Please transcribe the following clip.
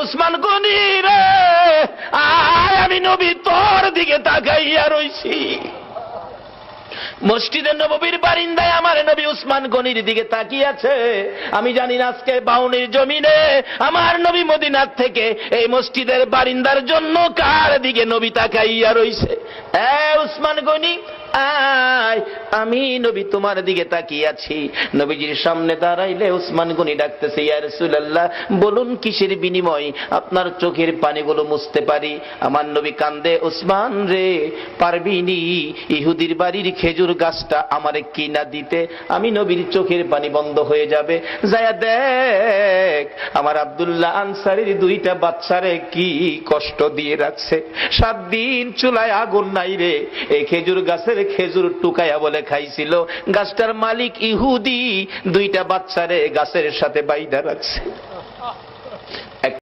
উসমান গনি রে, আয় আমি নবী তোর দিকে তাকাইয়া রইছি। মসজিদের নবীর বারিন্দায় আমার নবী উসমান গনির দিকে তাকিয়ে আছে আমি জানি না আজকে বাউনির জমিনে আমার নবী মদিনার থেকে এই মসজিদের বারিন্দার জন্য কার দিকে নবী তাকাইয়া রইছে। এ উসমান গনি, আয় আমি নবী তোমার দিকে তাকিয়ে আছি। নবীজির সামনে দাঁড়াইলে উসমান গনি ডাকতেছে, ইয়া বলুন কিসের বিনিময়? আপনার চোখের পানিগুলো মুছতে পারি। আমার নবী কান্দে, উসমান রে পারবিনি ইহুদির বাড়ির খেজুর গাছটা আমারে কিনা দিতে। আমি নবীর চোখের পানি বন্ধ হয়ে যাবে। যায়া দেখ আমার আব্দুল্লাহ আনসারির দুইটা বাচ্চারে কি কষ্ট দিয়ে রাখছে? সাত দিন চুলায় আগুন নাই রে। এই খেজুর গাছের খেজুর টুকায়া বলে খাইছিল। গাছটার মালিক ইহুদি। দুইটা বাচ্চারে গাছের সাথে বাইদা রাখছে।